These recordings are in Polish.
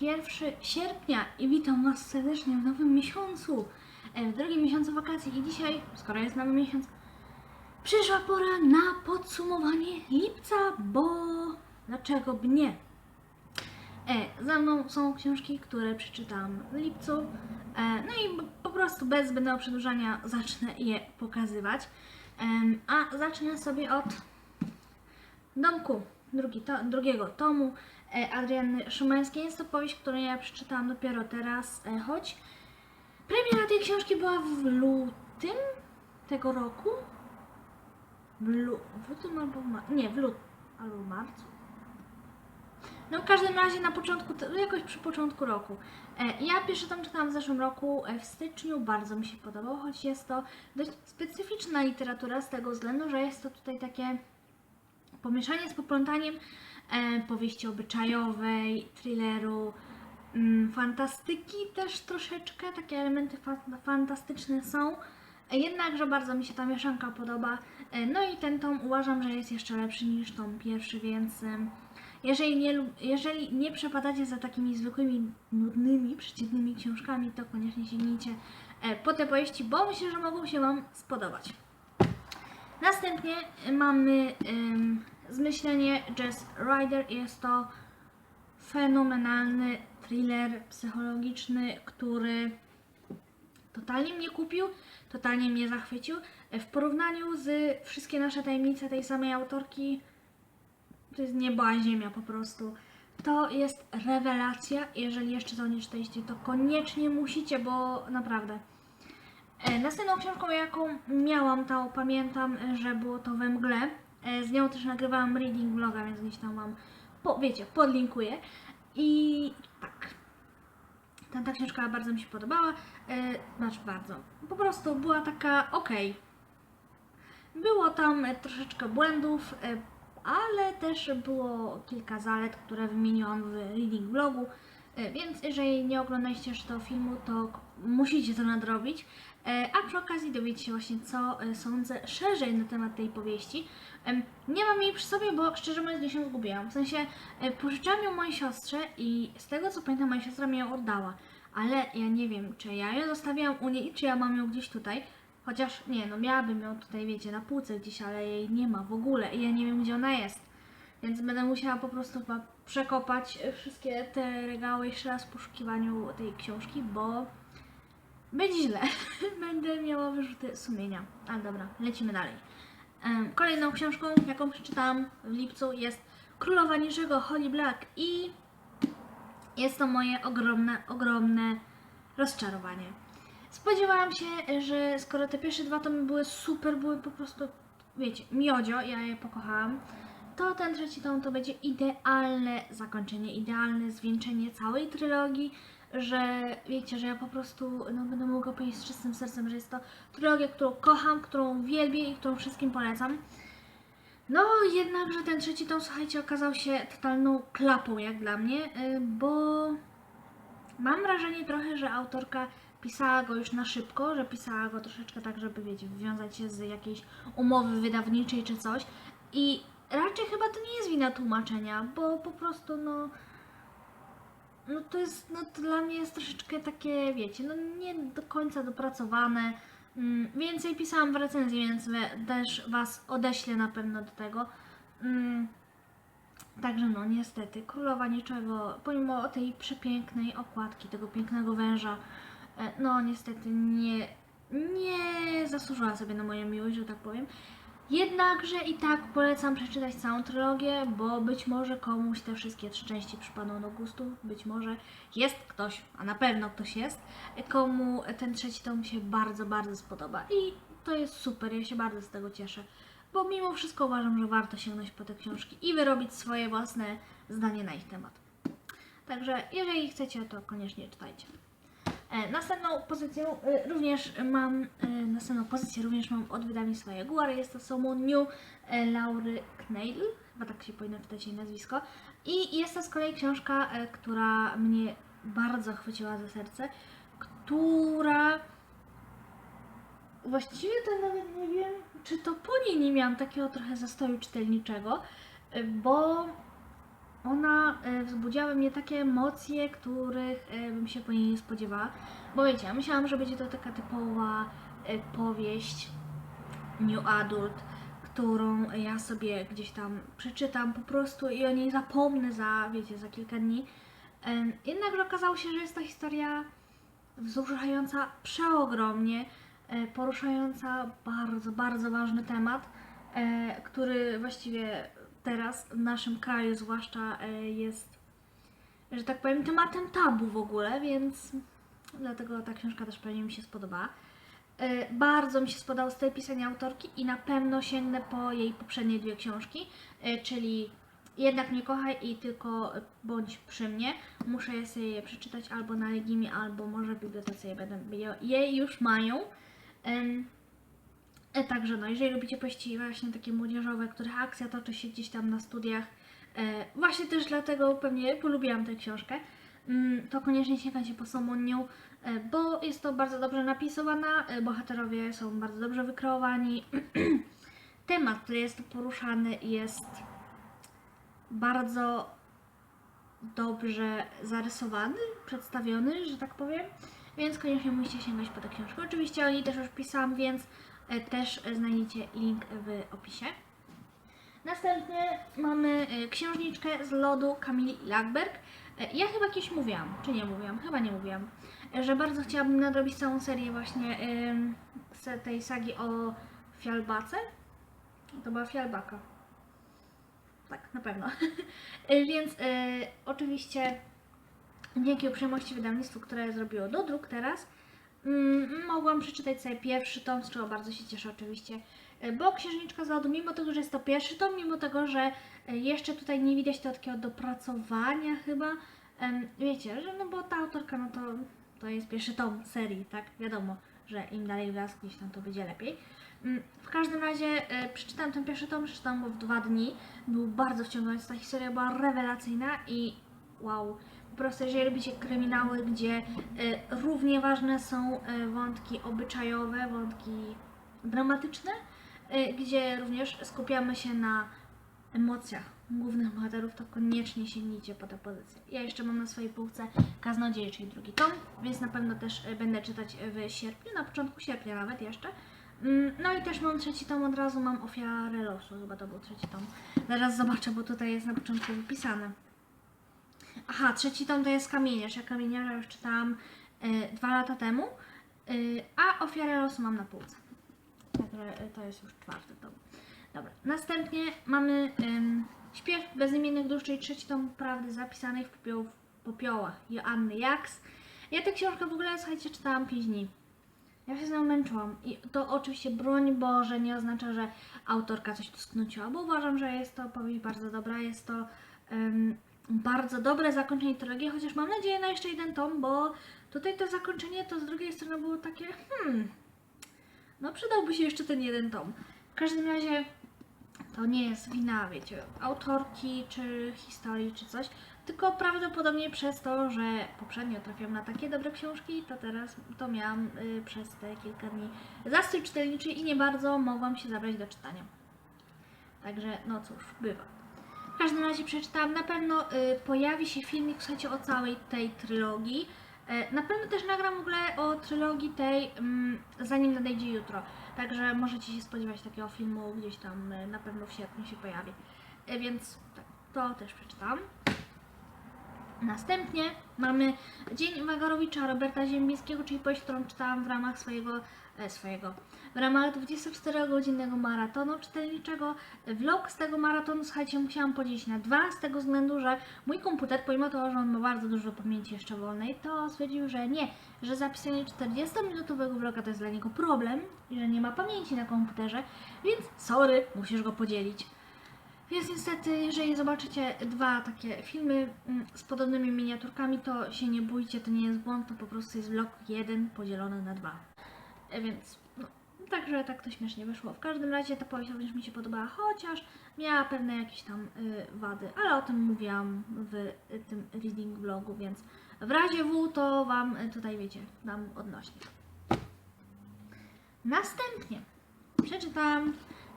1 sierpnia i witam Was serdecznie w nowym miesiącu, e, w drugim miesiącu wakacji i dzisiaj, skoro jest nowy miesiąc, przyszła pora na podsumowanie lipca, bo dlaczego by nie? E, za mną są książki, które przeczytałam w lipcu, e, no i po prostu bez zbędnego przedłużania zacznę je pokazywać. Em, a zacznę sobie od Domku drugi to, drugiego tomu e, Adriany Szumańskiej. Jest to powieść, którą ja przeczytałam dopiero teraz, e, choć premiera tej książki była w lutym tego roku. W, lu- w lutym albo w mar- Nie, w lutym albo w marcu. No w każdym razie na początku, jakoś przy początku roku. E, ja pierwszy tam czytałam w zeszłym roku, w styczniu, bardzo mi się podobało, choć jest to dość specyficzna literatura z tego względu, że jest to tutaj takie pomieszanie z poplątaniem powieści obyczajowej, thrilleru, mm, fantastyki też troszeczkę, takie elementy fa- fantastyczne są. E, Jednakże bardzo mi się ta mieszanka podoba. E, No i ten tom uważam, że jest jeszcze lepszy niż tom pierwszy, więc em, jeżeli nie, jeżeli nie przepadacie za takimi zwykłymi, nudnymi, przeciętnymi książkami, to koniecznie sięgnijcie e, po te powieści, bo myślę, że mogą się Wam spodobać. Następnie mamy zmyślenie Jazz Rider. Jest to fenomenalny thriller psychologiczny, który totalnie mnie kupił, totalnie mnie zachwycił. W porównaniu z wszystkie nasze tajemnice tej samej autorki, to jest niebo a ziemia po prostu. To jest rewelacja. Jeżeli jeszcze to nie czytaliście, to koniecznie musicie, bo naprawdę. E, Następną książką, jaką miałam, to pamiętam, że było to we mgle. E, Z nią też nagrywałam reading vloga, więc gdzieś tam wam, po, wiecie, podlinkuję. I tak. Ta, ta książka bardzo mi się podobała. E, znaczy bardzo. Po prostu była taka okej. Było tam troszeczkę błędów, e, ale też było kilka zalet, które wymieniłam w reading vlogu. E, Więc jeżeli nie oglądaliście jeszcze tego filmu, to musicie to nadrobić. E, A przy okazji dowiecie się właśnie, co e, sądzę szerzej na temat tej powieści. Nie mam jej przy sobie, bo szczerze mówiąc gdzieś ją zgubiłam. W sensie e, pożyczałam ją mojej siostrze i z tego co pamiętam, moja siostra mi ją oddała. Ale ja nie wiem, czy ja ją zostawiłam u niej, czy ja mam ją gdzieś tutaj. Chociaż nie, no miałabym ją tutaj, wiecie, na półce gdzieś, ale jej nie ma w ogóle i ja nie wiem, gdzie ona jest. Więc będę musiała po prostu przekopać wszystkie te regały jeszcze raz w poszukiwaniu tej książki, bo będzie źle. Będę miała wyrzuty sumienia. Ale dobra, lecimy dalej. Kolejną książką, jaką przeczytałam w lipcu jest Królowa Niżego Holly Black i jest to moje ogromne, ogromne rozczarowanie. Spodziewałam się, że skoro te pierwsze dwa tomy były super, były po prostu, wiecie, miodzio, ja je pokochałam, to ten trzeci tom to będzie idealne zakończenie, idealne zwieńczenie całej trylogii, że wiecie, że ja po prostu no, będę mogła powiedzieć z czystym sercem, że jest to trylogia, którą kocham, którą wielbię i którą wszystkim polecam. No jednakże ten trzeci tom, słuchajcie, okazał się totalną klapą jak dla mnie, y, bo mam wrażenie trochę, że autorka pisała go już na szybko, że pisała go troszeczkę tak, żeby wiecie, wywiązać się z jakiejś umowy wydawniczej czy coś i raczej chyba to nie jest wina tłumaczenia, bo po prostu no no to jest, no to dla mnie jest troszeczkę takie, wiecie, no nie do końca dopracowane. Mm, Więcej pisałam w recenzji, więc też Was odeślę na pewno do tego. Mm, Także no niestety, Królowa Niczego, pomimo tej przepięknej okładki, tego pięknego węża, e, no niestety nie, nie zasłużyła sobie na moją miłość, że tak powiem. Jednakże i tak polecam przeczytać całą trylogię, bo być może komuś te wszystkie trzy części przypadną do gustu, być może jest ktoś, a na pewno ktoś jest, komu ten trzeci tom się bardzo, bardzo spodoba i to jest super, ja się bardzo z tego cieszę, bo mimo wszystko uważam, że warto sięgnąć po te książki i wyrobić swoje własne zdanie na ich temat. Także jeżeli chcecie, to koniecznie czytajcie. E, Następną pozycję e, również mam, e, następną pozycję również mam od wydawnictwa Jaguar. Jest to Someone New Laury Kneil, chyba tak się powinno czytać jej nazwisko. I jest to z kolei książka, która mnie bardzo chwyciła za serce, która właściwie to nawet nie wiem, czy to po niej nie miałam takiego trochę zastoju czytelniczego, bo ona e, wzbudziła mnie takie emocje, których e, bym się po niej nie spodziewała. Bo wiecie, ja myślałam, że będzie to taka typowa e, powieść New Adult, którą ja sobie gdzieś tam przeczytam po prostu i o niej zapomnę za, wiecie, za kilka dni. Jednakże okazało się, że jest to historia wzruszająca przeogromnie, poruszająca bardzo, bardzo ważny temat, który właściwie teraz w naszym kraju zwłaszcza e, jest, że tak powiem, tematem tabu w ogóle, więc dlatego ta książka też pewnie mi się spodobała. E, Bardzo mi się spodobał styl pisania autorki i na pewno sięgnę po jej poprzednie dwie książki, e, czyli Jednak mnie kochaj i tylko bądź przy mnie. Muszę je sobie przeczytać albo na Legimie, albo może w bibliotece je będą je, je już mają. E, Także no, jeżeli lubicie powieści właśnie takie młodzieżowe, których akcja toczy się gdzieś tam na studiach, e, właśnie też dlatego pewnie polubiłam tę książkę, mm, to koniecznie sięgajcie po Somonią, e, bo jest to bardzo dobrze napisowana, e, bohaterowie są bardzo dobrze wykreowani. Temat, który jest poruszany jest bardzo dobrze zarysowany, przedstawiony, że tak powiem, więc koniecznie musicie sięgać po tę książkę. Oczywiście o niej też już pisałam, więc też e, znajdziecie link w opisie. Następnie mamy e, księżniczkę z lodu Kamili Lackberg. E, Ja chyba kiedyś mówiłam, czy nie mówiłam? Chyba nie mówiłam, że bardzo chciałabym nadrobić całą serię właśnie z tej sagi o Fialbace. To była Fialbaka. Tak, na pewno. Więc oczywiście dzięki uprzejmości wydawnictwu, które zrobiło dodruk teraz, mogłam przeczytać sobie pierwszy tom, z czego bardzo się cieszę oczywiście. E, Bo Księżniczka z mimo tego, że jest to pierwszy tom, mimo tego, że e, jeszcze tutaj nie widać to takiego dopracowania chyba, wiecie, że no bo ta autorka, no to, to jest pierwszy tom serii, tak? Wiadomo, że im dalej w las gdzieś tam to będzie lepiej. Mm, W każdym razie e, przeczytałam ten pierwszy tom, przeczytałam go w dwa dni. Był bardzo wciągający, ta historia była rewelacyjna i wow. Po prostu jeżeli lubicie kryminały, gdzie e, równie ważne są e, wątki obyczajowe, wątki dramatyczne, e, gdzie również skupiamy się na emocjach głównych bohaterów, to koniecznie sięgnijcie po tę pozycję. Ja jeszcze mam na swojej półce Kaznodzieje, czyli drugi tom, więc na pewno też będę czytać w sierpniu, na początku sierpnia nawet jeszcze. Mm, No i też mam trzeci tom od razu, mam Ofiarę Losu, chyba to był trzeci tom. Zaraz zobaczę, bo tutaj jest na początku wypisane. Aha, trzeci tom to jest Kamieniarz. Ja Kamieniarza już czytałam e, dwa lata temu, e, a Ofiarę Losu mam na półce. Także e, to jest już czwarty tom. Dobra, następnie mamy Śpiew bezimiennych dusz, czyli trzeci tom prawdy zapisanej w popioł, popiołach Joanny Jaks. Ja tę książkę w ogóle, słuchajcie, czytałam 5 dni. Ja się z nią męczyłam. I to oczywiście, broń Boże, nie oznacza, że autorka coś tu sknociła, bo uważam, że jest to powieść bardzo dobra, jest to bardzo dobre zakończenie trylogii, chociaż mam nadzieję na jeszcze jeden tom, bo tutaj to zakończenie to z drugiej strony było takie, hmm, no przydałby się jeszcze ten jeden tom. W każdym razie to nie jest wina, wiecie, autorki, czy historii, czy coś, tylko prawdopodobnie przez to, że poprzednio trafiłam na takie dobre książki, to teraz to miałam y, przez te kilka dni zastój czytelniczy i nie bardzo mogłam się zabrać do czytania. Także, no cóż, bywa. W każdym razie przeczytałam, na pewno y, pojawi się filmik, słuchajcie, o całej tej trylogii. E, Na pewno też nagram w ogóle o trylogii tej, mm, zanim nadejdzie jutro. Także możecie się spodziewać takiego filmu gdzieś tam, e, na pewno w sierpniu się pojawi. E, Więc tak, to też przeczytałam. Następnie mamy Dzień Wagarowicza Roberta Ziembińskiego, czyli powieść, którą czytałam w ramach swojego, swojego, w ramach 24-godzinnego maratonu czytelniczego. Vlog z tego maratonu, słuchajcie, musiałam podzielić na dwa, z tego względu, że mój komputer, pomimo tego, że on ma bardzo dużo pamięci jeszcze wolnej, to stwierdził, że nie, że zapisanie 40-minutowego vloga to jest dla niego problem i że nie ma pamięci na komputerze, więc sorry, musisz go podzielić. Więc niestety, jeżeli zobaczycie dwa takie filmy mm, z podobnymi miniaturkami, to się nie bójcie, to nie jest błąd, to po prostu jest vlog jeden podzielony na dwa. E, Więc, także tak to śmiesznie wyszło. W każdym razie ta powieść również mi się podobała, chociaż miała pewne jakieś tam y, wady, ale o tym mówiłam w y, tym reading vlogu, więc w razie W to Wam y, tutaj wiecie, dam odnośnie. Następnie przeczytałam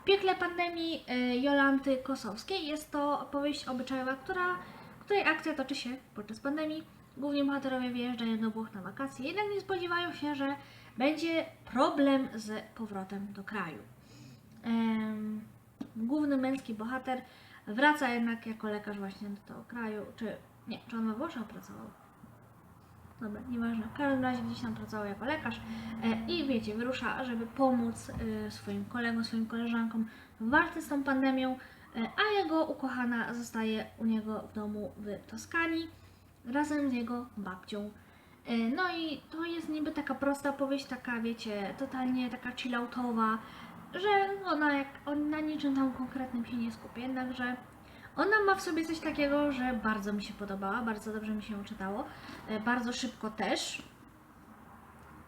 w piekle pandemii Jolanty Kosowskiej. Jest to opowieść obyczajowa, która, której akcja toczy się podczas pandemii. Głównie bohaterowie wyjeżdżają do Włoch na wakacje, jednak nie spodziewają się, że będzie problem z powrotem do kraju. Główny męski bohater wraca jednak jako lekarz właśnie do tego kraju, czy nie, czy on we Włoszech pracował? Dobra, nieważne. W każdym razie gdzieś tam pracował jako lekarz e, i wiecie, wyrusza, żeby pomóc e, swoim kolegom, swoim koleżankom w walce z tą pandemią, e, a jego ukochana zostaje u niego w domu w Toskanii razem z jego babcią. E, No i to jest niby taka prosta powieść, taka wiecie, totalnie taka chilloutowa, że ona jak on na niczym tam konkretnym się nie skupia, jednakże ona ma w sobie coś takiego, że bardzo mi się podobała, bardzo dobrze mi się czytało, e, bardzo szybko też,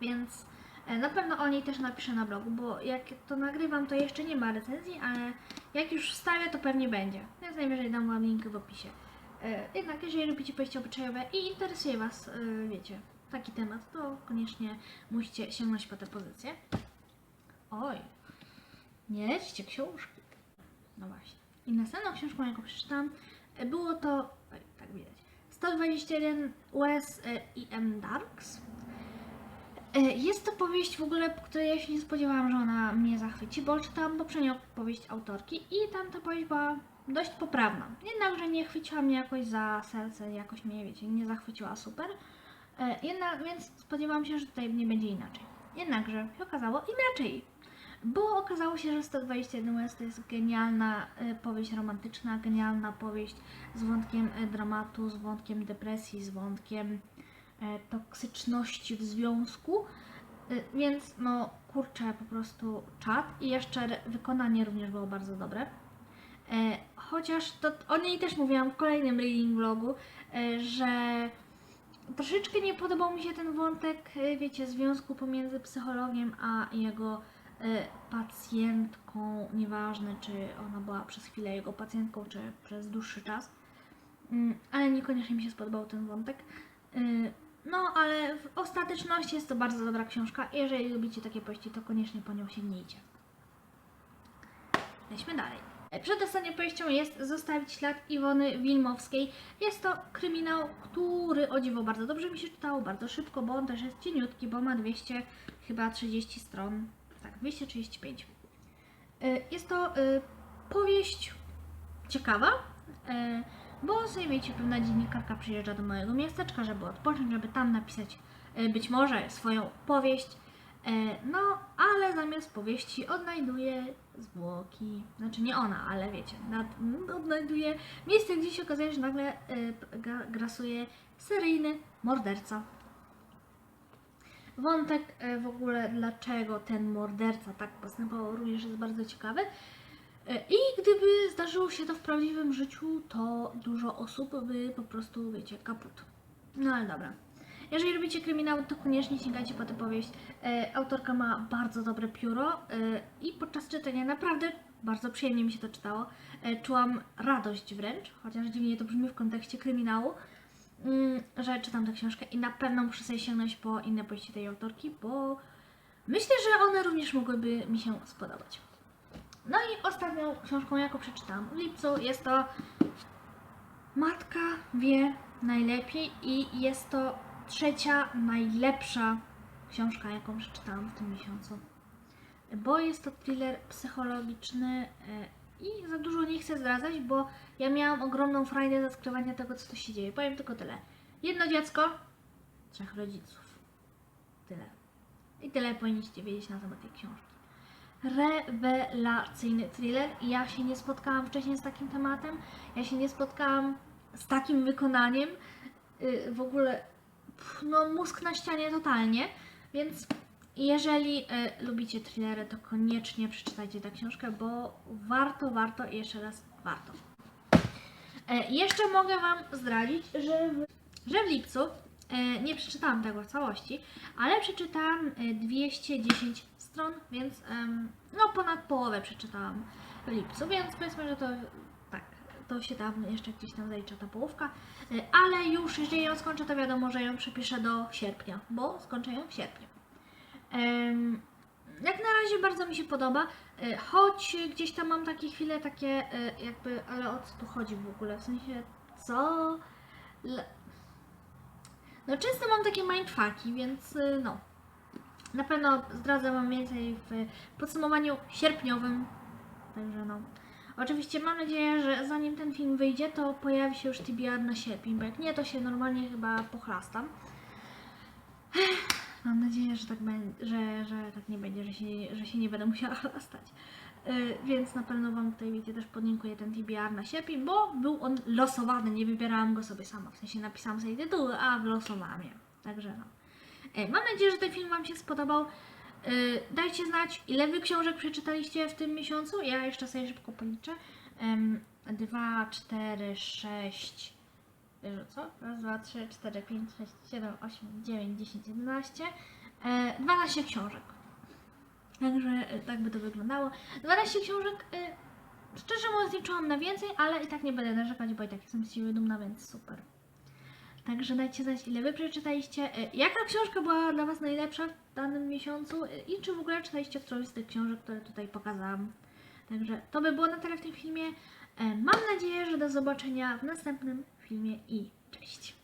więc e, na pewno o niej też napiszę na blogu, bo jak to nagrywam, to jeszcze nie ma recenzji, ale jak już wstawię, to pewnie będzie, więc najwyżej dam Wam link w opisie. E, Jednak jeżeli lubicie powieści obyczajowe i interesuje Was, e, wiecie, taki temat, to koniecznie musicie sięgnąć po tę pozycję. Oj, nie lećcie książki. No właśnie. I następną książką, jaką przeczytałam, e, było to, oj, tak widać, 121 US i M. Darks. Jest to powieść w ogóle, której ja się nie spodziewałam, że ona mnie zachwyci, bo czytałam poprzednią powieść autorki i tam ta powieść była dość poprawna. Jednakże nie chwyciła mnie jakoś za serce, jakoś mnie, wiecie, nie zachwyciła super. E, Jednak, więc spodziewałam się, że tutaj nie będzie inaczej. Jednakże się okazało inaczej. Bo okazało się, że 121 West to jest genialna e, powieść romantyczna, genialna powieść z wątkiem e, dramatu, z wątkiem depresji, z wątkiem toksyczności w związku. Więc no kurczę, po prostu czad i jeszcze wykonanie również było bardzo dobre. Chociaż to o niej też mówiłam w kolejnym reading vlogu, e, że troszeczkę nie podobał mi się ten wątek, e, wiecie, związku pomiędzy psychologiem a jego e, pacjentką, nieważne czy ona była przez chwilę jego pacjentką, czy przez dłuższy czas. Mm, Ale niekoniecznie mi się spodobał ten wątek. No, ale w ostateczności jest to bardzo dobra książka. Jeżeli lubicie takie powieści, to koniecznie po nią sięgnijcie. Lećmy dalej. E, Przedostatnią powieścią jest Zostawić ślad Iwony Wilmowskiej. Jest to kryminał, który o dziwo bardzo dobrze mi się czytało, bardzo szybko, bo on też jest cieniutki, bo ma 200 chyba 30 stron. Tak, 235. E, Jest to e, powieść ciekawa, bo sobie wiecie, pewna dziennikarka przyjeżdża do mojego miasteczka, żeby odpocząć, żeby tam napisać być może swoją powieść. E, No, ale zamiast powieści odnajduje zwłoki. Znaczy nie ona, ale wiecie, nad, odnajduje miejsce, gdzie się okazuje, że nagle gra- grasuje seryjny morderca. Wątek e, w ogóle, dlaczego ten morderca tak postępował, również jest bardzo ciekawy. I gdyby zdarzyło się to w prawdziwym życiu, to dużo osób by po prostu, wiecie, kaput. No ale dobra. Jeżeli lubicie kryminały, to koniecznie sięgajcie po tę powieść. E, autorka ma bardzo dobre pióro e, i podczas czytania naprawdę bardzo przyjemnie mi się to czytało. E, czułam radość wręcz, chociaż dziwnie to brzmi w kontekście kryminału, mm, że czytam tę książkę i na pewno muszę sobie sięgnąć po inne powieści tej autorki, bo myślę, że one również mogłyby mi się spodobać. No i ostatnią książką, jaką przeczytałam w lipcu, jest to Matka wie najlepiej i jest to trzecia najlepsza książka, jaką przeczytałam w tym miesiącu. Bo jest to thriller psychologiczny e, i za dużo nie chcę zdradzać, bo ja miałam ogromną frajdę ze skrywania tego, co tu się dzieje. Powiem tylko tyle. Jedno dziecko, trzech rodziców. Tyle. I tyle powinniście wiedzieć na temat tej książki rewelacyjny thriller. Ja się nie spotkałam wcześniej z takim tematem, ja się nie spotkałam z takim wykonaniem. Yy, W ogóle, no mózg na ścianie totalnie, więc jeżeli y, lubicie thrillery, to koniecznie przeczytajcie tę książkę, bo warto, warto i jeszcze raz warto. E, jeszcze mogę Wam zdradzić, że w, że w lipcu e, nie przeczytałam tego w całości, ale przeczytałam e, 210 stron, więc em, no ponad połowę przeczytałam w lipcu, więc powiedzmy, że to to się tam jeszcze gdzieś tam zalicza ta połówka, E, ale już jeżeli ją skończę, to wiadomo, że ją przepiszę do sierpnia, bo skończę ją w sierpniu. Jak na razie bardzo mi się podoba, e, choć gdzieś tam mam takie chwile, takie e, jakby, ale o co tu chodzi w ogóle? W sensie, co? No często mam takie mindfucki, więc no. Na pewno zdradzę Wam więcej w podsumowaniu sierpniowym. Także no. Oczywiście mam nadzieję, że zanim ten film wyjdzie, to pojawi się już TBR na sierpień, bo jak nie, to się normalnie chyba pochlastam. Mam nadzieję, że tak, że, że tak nie będzie, że się, że się nie będę musiała chlastać. Yy, więc na pewno Wam tutaj wiecie, też podlinkuję ten TBR na sierpień, bo był on losowany, nie wybierałam go sobie sama. W sensie napisałam sobie tytuły, a wylosowałam je. Także no. Yy, mam nadzieję, że ten film Wam się spodobał. Yy, dajcie znać, ile Wy książek przeczytaliście w tym miesiącu. Ja jeszcze sobie szybko policzę. 2, 4, 6, Wiesz co? Raz, dwa, trzy, cztery, pięć, sześć, siedem, osiem, dziewięć, dziesięć, jedenaście. E, 12 książek. Także e, tak by to wyglądało. 12 książek. E, szczerze mówiąc, liczyłam na więcej, ale i tak nie będę narzekać, bo i tak jestem z siebie dumna, więc super. Także dajcie znać, ile wy przeczytaliście, e, jaka książka była dla Was najlepsza w danym miesiącu e, i czy w ogóle czytaliście którąś z tych książek, które tutaj pokazałam. Także to by było na tyle w tym filmie. E, Mam nadzieję, że do zobaczenia w następnym filmie i cześć.